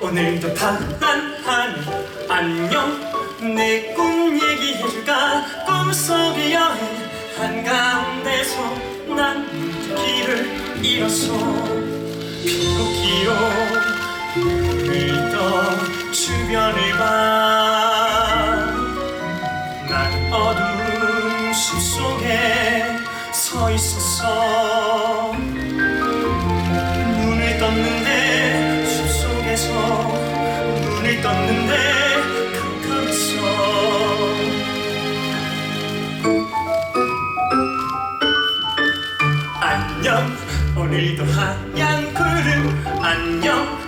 오늘도 단단하니 안녕. 내 꿈 얘기해줄까? 꿈속의 여행 한가운데서 난 길을 잃었어. 피노키오 눈을 떠 주변을 봐난 어두운 숲속에 서 있었어. 눈을 떴는데 떴는데 캄캄했어 안녕 오늘도 하얀 구름. 안녕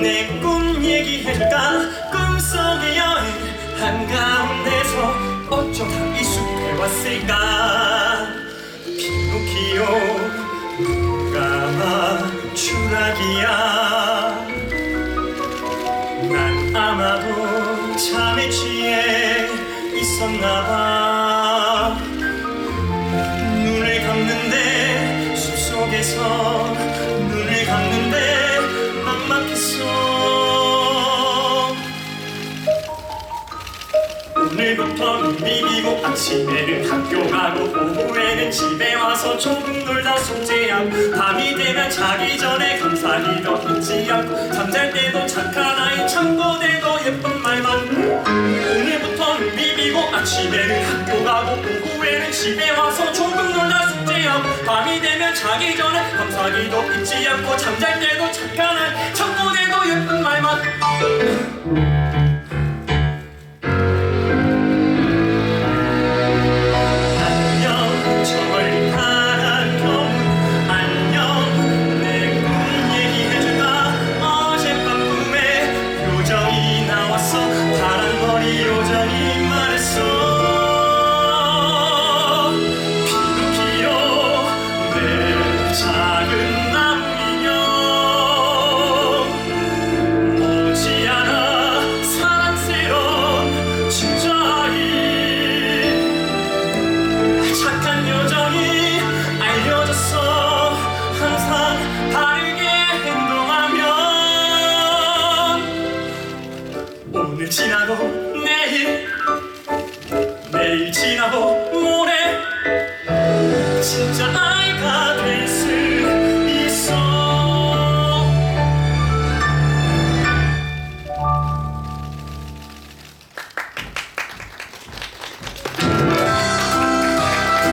내 꿈 얘기해줄까? 꿈속의 여행 한가운데서 어쩌다 이 숲에 왔을까 잠에 취해 있었나봐. 눈을 감는데 숲속에서 눈을 감는데 막막했어. 오늘부터는 비비고 아침에는 학교 가고 오후에는 집에 와서 조금 놀다 숙제하고 밤이 되면 자기 전에 감사히도 잊지 않고 잠잘 때도 착한 아이 참고 아침에는 학교 가고 오후에는 집에 와서 조금 놀다 숙제하고 밤이 되면 자기 전에 감사히도 잊지 않고 잠잘 때도 착한 아이 참고되고 예쁜 말만 一位